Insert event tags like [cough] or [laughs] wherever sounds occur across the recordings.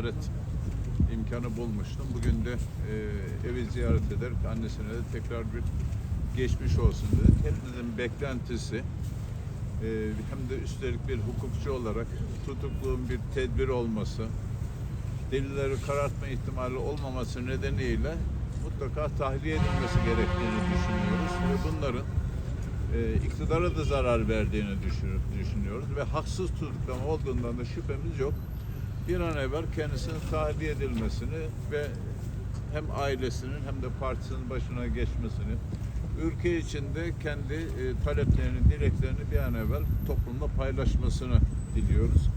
ziyaret imkanı bulmuştum. Bugün de e, evi ziyaret ederek annesine de tekrar bir geçmiş olsun dedik. Hepimizin beklentisi e, hem de üstelik bir hukukçu olarak tutukluğun bir tedbir olması, delilleri karartma ihtimali olmaması nedeniyle mutlaka tahliye edilmesi gerektiğini düşünüyoruz ve bunların e, iktidara da zarar verdiğini düşün- düşünüyoruz ve haksız tutuklama olduğundan da şüphemiz yok. Bir an evvel kendisinin tahliye edilmesini ve hem ailesinin hem de partisinin başına geçmesini, ülke içinde kendi e, taleplerini, dileklerini bir an evvel toplumda paylaşmasını diliyoruz.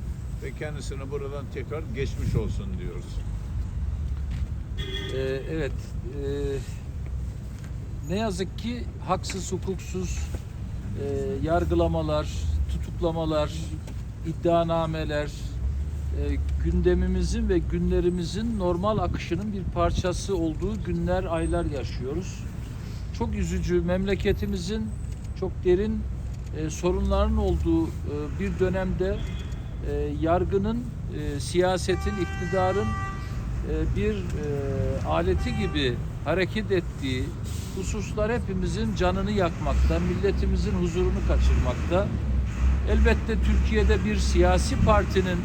Ve kendisine buradan tekrar geçmiş olsun diyoruz. Ee, evet. ee, ne yazık ki haksız, hukuksuz ee, yargılamalar, tutuklamalar, iddianameler gündemimizin ve günlerimizin normal akışının bir parçası olduğu günler, aylar yaşıyoruz. Çok üzücü, memleketimizin çok derin ee, sorunların olduğu ee, bir dönemde ee, yargının, ee, siyasetin, iktidarın e, bir e, aleti gibi hareket ettiği hususlar hepimizin canını yakmakta, milletimizin huzurunu kaçırmakta. Elbette Türkiye'de bir siyasi partinin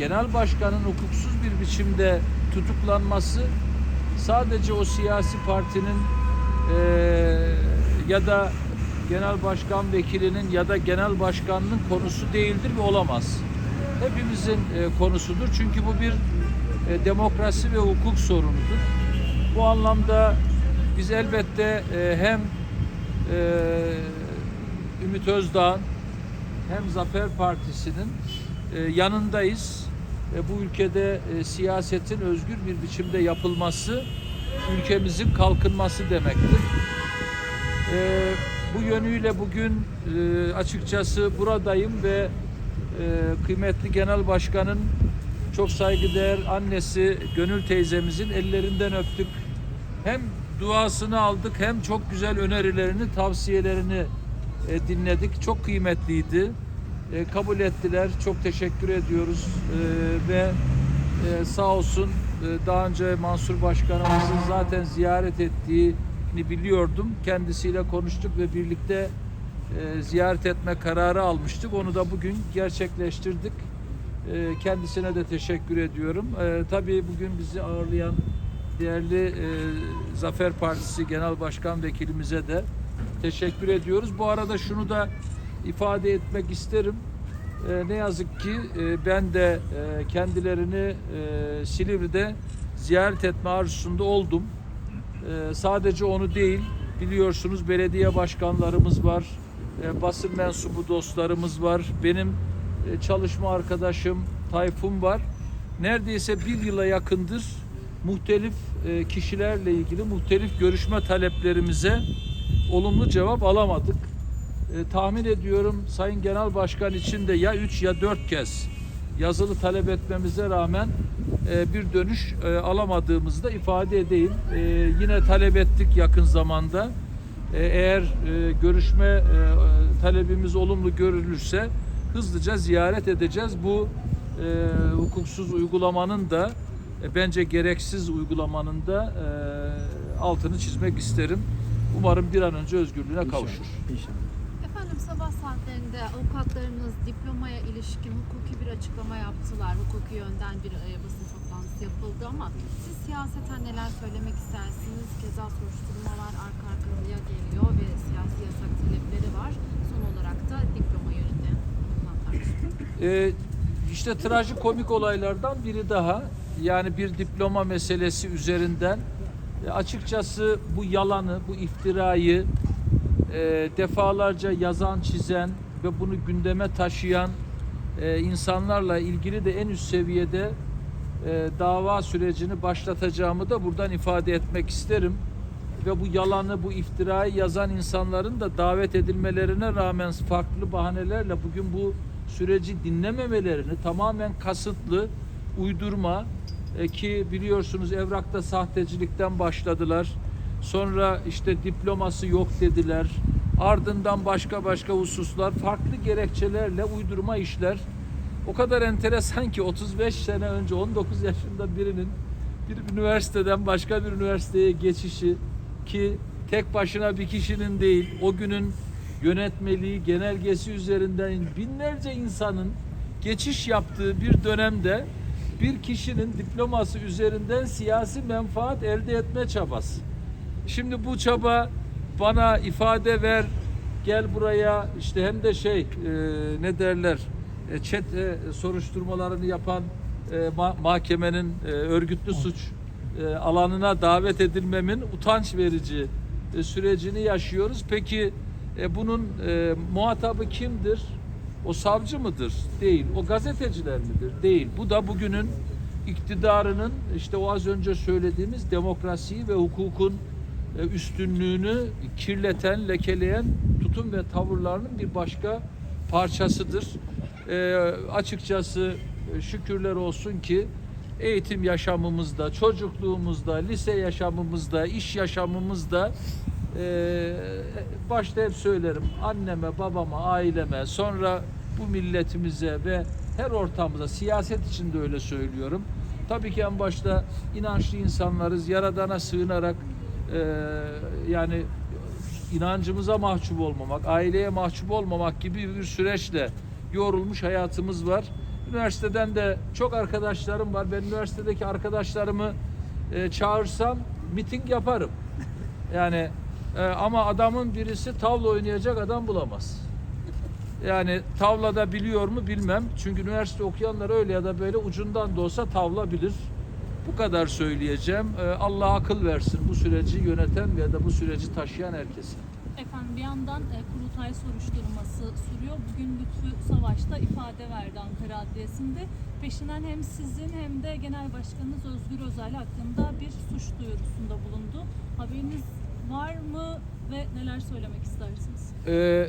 genel başkanın hukuksuz bir biçimde tutuklanması sadece o siyasi partinin e, ya da genel başkan vekilinin ya da genel başkanının konusu değildir ve olamaz. Hepimizin e, konusudur. Çünkü bu bir e, demokrasi ve hukuk sorunudur. Bu anlamda biz elbette e, hem e, Ümit Özdağ'ın hem Zafer Partisi'nin e, yanındayız. Bu ülkede e, siyasetin özgür bir biçimde yapılması ülkemizin kalkınması demektir. E, bu yönüyle bugün e, açıkçası buradayım ve kıymetli Genel Başkan'ın çok saygıdeğer annesi Gönül teyzemizin ellerinden öptük. Hem duasını aldık hem çok güzel önerilerini, tavsiyelerini dinledik. Çok kıymetliydi. E, kabul ettiler. Çok teşekkür ediyoruz. E, ve e, sağ olsun daha önce Mansur Başkanımızın zaten ziyaret ettiğini biliyordum. Kendisiyle konuştuk ve birlikte ziyaret etme kararı almıştık. Onu da bugün gerçekleştirdik. Kendisine de teşekkür ediyorum. Tabii bugün bizi ağırlayan değerli Zafer Partisi Genel Başkan Vekilimize de teşekkür ediyoruz. Bu arada şunu da ifade etmek isterim. E, ne yazık ki e, ben de e, kendilerini e, Silivri'de ziyaret etme arzusunda oldum. E, sadece onu değil, biliyorsunuz belediye başkanlarımız var, e, basın mensubu dostlarımız var, benim e, çalışma arkadaşım Tayfun var. Neredeyse bir yıla yakındır muhtelif e, kişilerle ilgili muhtelif görüşme taleplerimize olumlu cevap alamadık. E, tahmin ediyorum Sayın Genel Başkan için de ya 3 ya 4 kez yazılı talep etmemize rağmen e, bir dönüş e, alamadığımızı da ifade edeyim. E, yine talep ettik yakın zamanda. E, eğer e, görüşme e, talebimiz olumlu görülürse hızlıca ziyaret edeceğiz. Bu e, hukuksuz uygulamanın da e, bence gereksiz uygulamanın da e, altını çizmek isterim. Umarım bir an önce özgürlüğüne kavuşur. Efendim sabah saatlerinde avukatlarınız diplomaya ilişkin hukuki bir açıklama yaptılar. Hukuki yönden bir e, basın toplantısı yapıldı ama siz siyaseten neler söylemek istersiniz? Keza soruşturmalar arka arkaya geliyor ve siyasi yasak talepleri var. Son olarak da diploma yönünde yapılan tartışma. Ee, işte trajikomik olaylardan biri daha. Yani bir diploma meselesi üzerinden e, açıkçası bu yalanı, bu iftirayı e, defalarca yazan, çizen ve bunu gündeme taşıyan e, insanlarla ilgili de en üst seviyede e, dava sürecini başlatacağımı da buradan ifade etmek isterim. Ve bu yalanı, bu iftirayı yazan insanların da davet edilmelerine rağmen farklı bahanelerle bugün bu süreci dinlememelerini tamamen kasıtlı, uydurma e, ki biliyorsunuz evrakta sahtecilikten başladılar. Sonra işte diploması yok dediler. Ardından başka başka hususlar, farklı gerekçelerle uydurma işler o kadar enteresan ki 35 sene önce 19 yaşında birinin bir üniversiteden başka bir üniversiteye geçişi ki tek başına bir kişinin değil o günün yönetmeliği genelgesi üzerinden binlerce insanın geçiş yaptığı bir dönemde bir kişinin diploması üzerinden siyasi menfaat elde etme çabası. Şimdi bu çaba bana ifade ver, gel buraya işte hem de şey e, ne derler e, çete soruşturmalarını yapan e, ma- mahkemenin e, örgütlü suç e, alanına davet edilmemin utanç verici e, sürecini yaşıyoruz. Peki e, bunun e, muhatabı kimdir? O savcı mıdır? Değil. O gazeteciler midir? Değil. Bu da bugünün iktidarının işte o az önce söylediğimiz demokrasiyi ve hukukun üstünlüğünü kirleten, lekeleyen tutum ve tavırlarının bir başka parçasıdır. E, açıkçası e, şükürler olsun ki eğitim yaşamımızda, çocukluğumuzda, lise yaşamımızda, iş yaşamımızda e, başta hep söylerim anneme, babama, aileme, sonra bu milletimize ve her ortamda siyaset için de öyle söylüyorum. Tabii ki en başta inançlı insanlarız. Yaradana sığınarak e, yani inancımıza mahcup olmamak, aileye mahcup olmamak gibi bir süreçle yoğrulmuş hayatımız var. Üniversiteden de çok arkadaşlarım var. Ben üniversitedeki arkadaşlarımı e, çağırsam miting yaparım. Yani e, ama adamın birisi tavla oynayacak adam bulamaz. Yani tavlada biliyor mu bilmem. Çünkü üniversite okuyanlar öyle ya da böyle ucundan da olsa tavla bilir. Bu kadar söyleyeceğim. Ee, Allah akıl versin bu süreci yöneten veya da bu süreci taşıyan herkese. Efendim bir yandan e, kurultay soruşturması sürüyor. Bugün Lütfü Savaş da ifade verdi Ankara Adliyesi'nde. Peşinden hem sizin hem de Genel Başkanınız Özgür Özel hakkında bir suç duyurusunda bulundu. Haberiniz var mı ve neler söylemek istersiniz? Ee,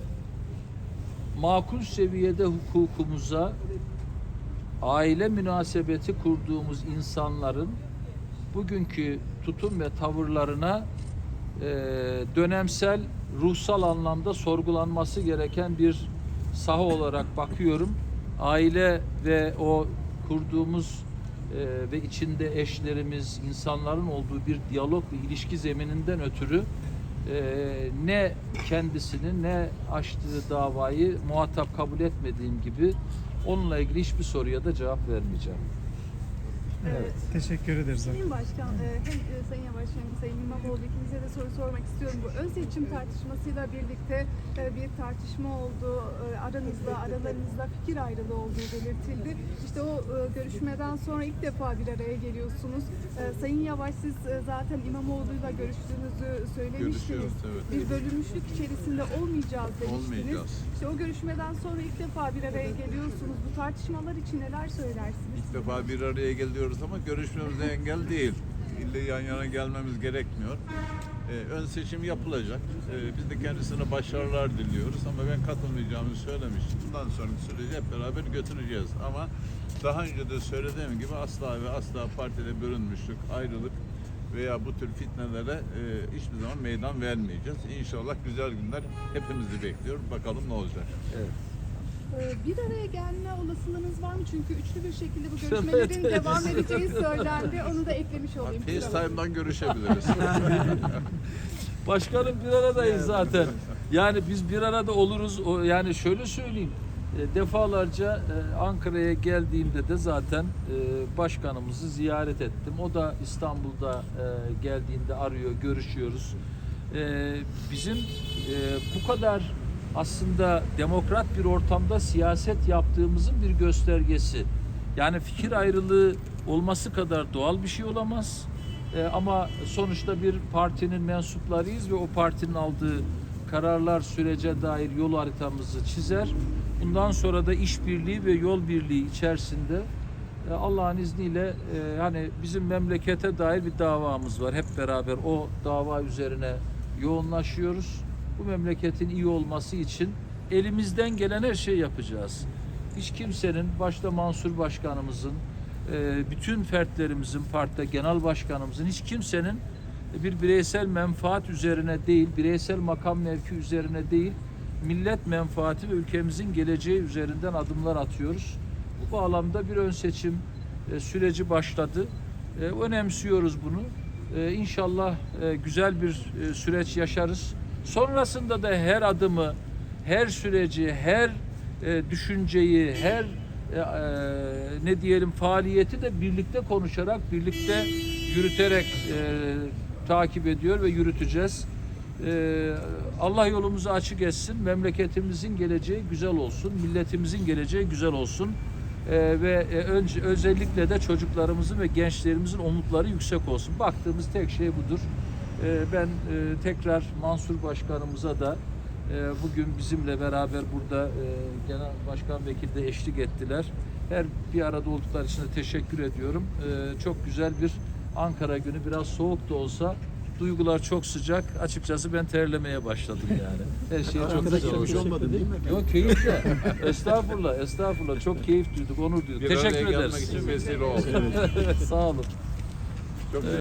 makul seviyede hukukumuza aile münasebeti kurduğumuz insanların bugünkü tutum ve tavırlarına e, dönemsel ruhsal anlamda sorgulanması gereken bir saha olarak bakıyorum. Aile ve o kurduğumuz e, ve içinde eşlerimiz, insanların olduğu bir diyalog ve ilişki zemininden ötürü e, ne kendisini ne açtığı davayı muhatap kabul etmediğim gibi onunla ilgili hiçbir soruya da cevap vermeyeceğim. Evet. Teşekkür ederiz. Sayın Başkan, e, hem e, Sayın Yavaş hem Sayın İmamoğlu ikinize de soru sormak istiyorum. Bu ön seçim tartışmasıyla birlikte e, bir tartışma oldu. Aranızda, aralarınızda fikir ayrılığı olduğu belirtildi. İşte o görüşmeden sonra ilk defa bir araya geliyorsunuz. Sayın Yavaş siz zaten İmamoğlu'yla görüştüğünüzü söylemiştiniz. Evet. Bir bölünmüşlük içerisinde olmayacağız demiştiniz. Olmayacağız. İşte o görüşmeden sonra ilk defa bir araya geliyorsunuz. Bu tartışmalar için neler söylersiniz? İlk defa bir araya geliyoruz ama görüşmemize engel değil. İlle yan yana gelmemiz gerekmiyor. Ee, ön seçim yapılacak. Ee, biz de kendisine başarılar diliyoruz ama ben katılmayacağımı söylemiştim. Bundan sonraki süreci hep beraber götüreceğiz. Ama daha önce de söylediğim gibi asla ve asla partide bölünmüşlük, ayrılık veya bu tür fitnelere e, hiçbir zaman meydan vermeyeceğiz. İnşallah güzel günler hepimizi bekliyor. Bakalım ne olacak. Evet. Ee, Bir araya gelme olasılığınız var mı? Çünkü üçlü bir şekilde bu Evet, görüşmelerin evet. devam edeceği söylendi. Onu da eklemiş olayım. FaceTime'dan görüşebiliriz. [laughs] Başkanım bir aradayız zaten. Yani biz bir arada oluruz. O yani şöyle söyleyeyim. e, Defalarca e, Ankara'ya geldiğimde de zaten e, başkanımızı ziyaret ettim. O da İstanbul'da geldiğinde arıyor, görüşüyoruz. Bizim bu kadar aslında demokrat bir ortamda siyaset yaptığımızın bir göstergesi. Yani fikir ayrılığı olması kadar doğal bir şey olamaz. E, ama sonuçta bir partinin mensuplarıyız ve o partinin aldığı kararlar sürece dair yol haritamızı çizer. Bundan sonra da işbirliği ve yol birliği içerisinde e, Allah'ın izniyle e, hani bizim memlekete dair bir davamız var. Hep beraber o dava üzerine yoğunlaşıyoruz. Bu memleketin iyi olması için elimizden gelen her şeyi yapacağız. Hiç kimsenin başta Mansur Başkanımızın e, bütün fertlerimizin, partide genel başkanımızın hiç kimsenin bir bireysel menfaat üzerine değil, bireysel makam mevki üzerine değil, millet menfaati ve ülkemizin geleceği üzerinden adımlar atıyoruz. Bu bağlamda bir ön seçim e, süreci başladı. E, önemsiyoruz bunu. İnşallah güzel bir süreç yaşarız. Sonrasında da her adımı, her süreci, her e, düşünceyi, her e, e, ne diyelim faaliyeti de birlikte konuşarak, birlikte yürüterek e, takip ediyor ve yürüteceğiz. E, Allah yolumuzu açık etsin, memleketimizin geleceği güzel olsun, milletimizin geleceği güzel olsun. E, ve e, önce özellikle de çocuklarımızın ve gençlerimizin umutları yüksek olsun. Baktığımız tek şey budur. E, ben e, tekrar Mansur Başkanımıza da e, bugün bizimle beraber burada e, Genel Başkan Vekili de eşlik ettiler. Her bir arada oldukları için de teşekkür ediyorum. Çok güzel bir Ankara günü. Biraz soğuk da olsa duygular çok sıcak. Açıkçası ben terlemeye başladım yani. Her şey çok güzel oldu. olmadı değil mi? Yok keyifle. estağfurullah, estağfurullah. Çok keyif duyduk, onur duyduk. Bir Teşekkür araya gelmek ederiz. için vesile oldu. [laughs] Sağ olun. Çok